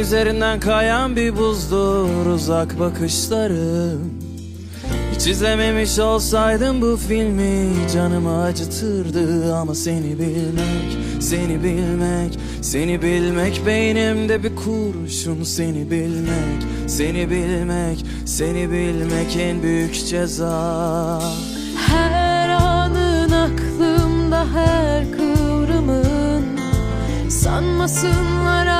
üzerinden kayan bir buzdur uzak bakışlarım. Hiç izlememiş olsaydım bu filmi canımı acıtırdı. Ama seni bilmek, seni bilmek, seni bilmek Beynimde bir kurşun. Seni bilmek, seni bilmek, seni bilmek en büyük ceza. Her anın aklımda her kıvrımın Sanmasınlar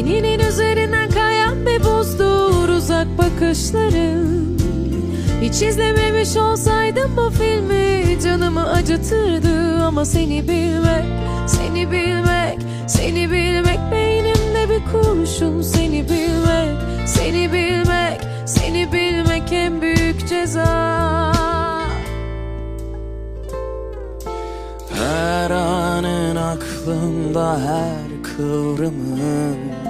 Teninin üzerinden kayan bir buzdur uzak bakışların. Hiç izlememiş olsaydım bu filmi canımı acıtırdı. Ama seni bilmek, seni bilmek, seni bilmek Beynimde bir kurşun. Seni bilmek, seni bilmek, seni bilmek en büyük ceza. Her anın aklımda her kıvrımın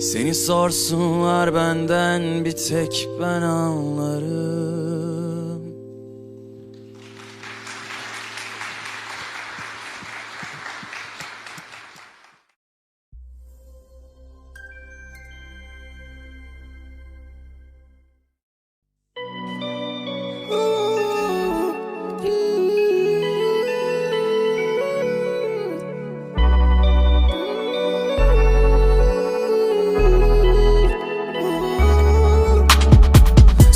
Seni sorsunlar benden bir tek ben anlarım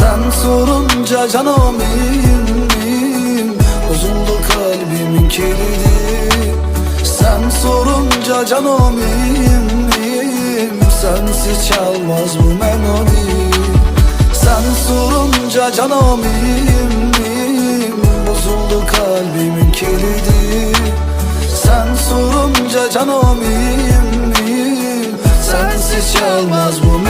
sen sorunca canım iyiyim Bozuldu kalbimin kilidi. Sen sorunca canım iyiyim Sensiz çalmaz bu melodi. Sen sorunca canım iyiyim Bozuldu kalbimin kilidi. Sen sorunca canım iyiyim. Sensiz çalmaz bu melodi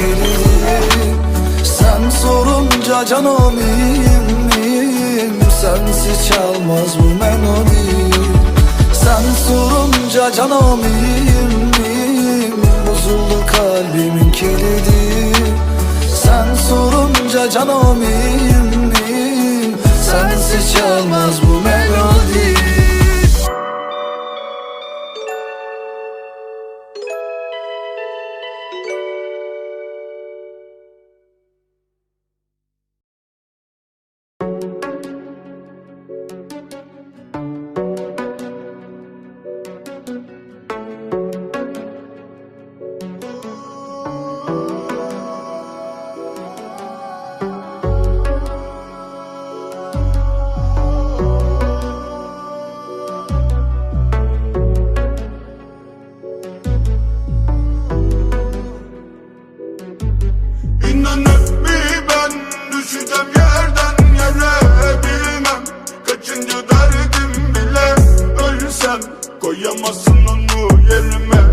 kilidi Sen sorunca canım iyiyim, iyiyim. Sensiz çalmaz bu melodi. Sen sorunca canım iyiyim, iyiyim. Bozuldu kalbimin kilidi. Sen sorunca canım iyiyim, iyiyim. Sensiz çalmaz bu Koyamazsın onu yerime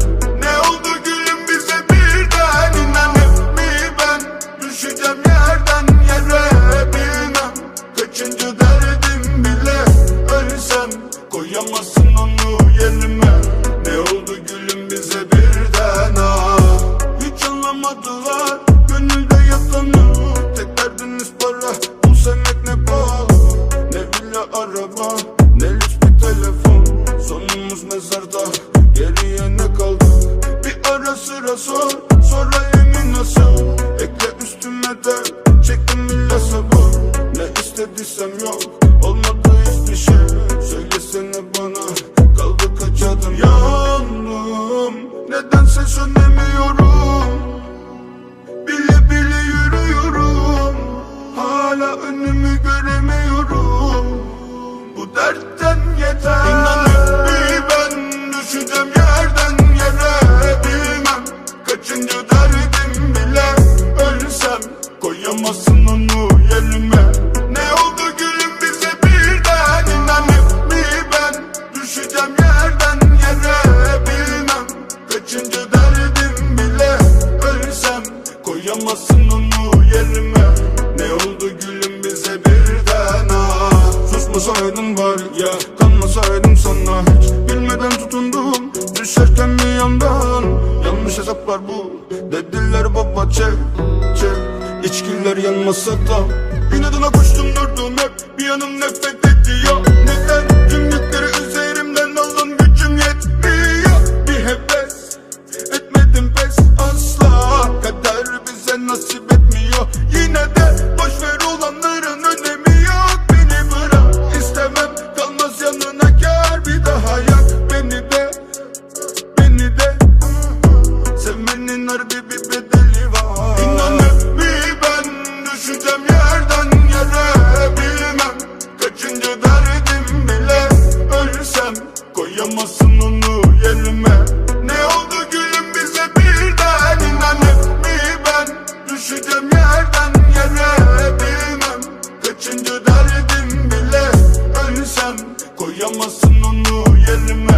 Çektim illa sabır. Ne istediysem bir yandan. Yanlış hesaplar bu. Dediler baba çek çek. İçkiler yanmasa da. İnadına koştum durdum hep. Bir yanım nefret ediyor yerden yere Bilmem kaçıncı derdim bile Ölsem koyamazsın onu yerime. Ne oldu gülüm bize birden İnanır mı ben? Düşeceğim yerden yere Bilmem kaçıncı derdim bile Ölsem koyamazsın onu yerime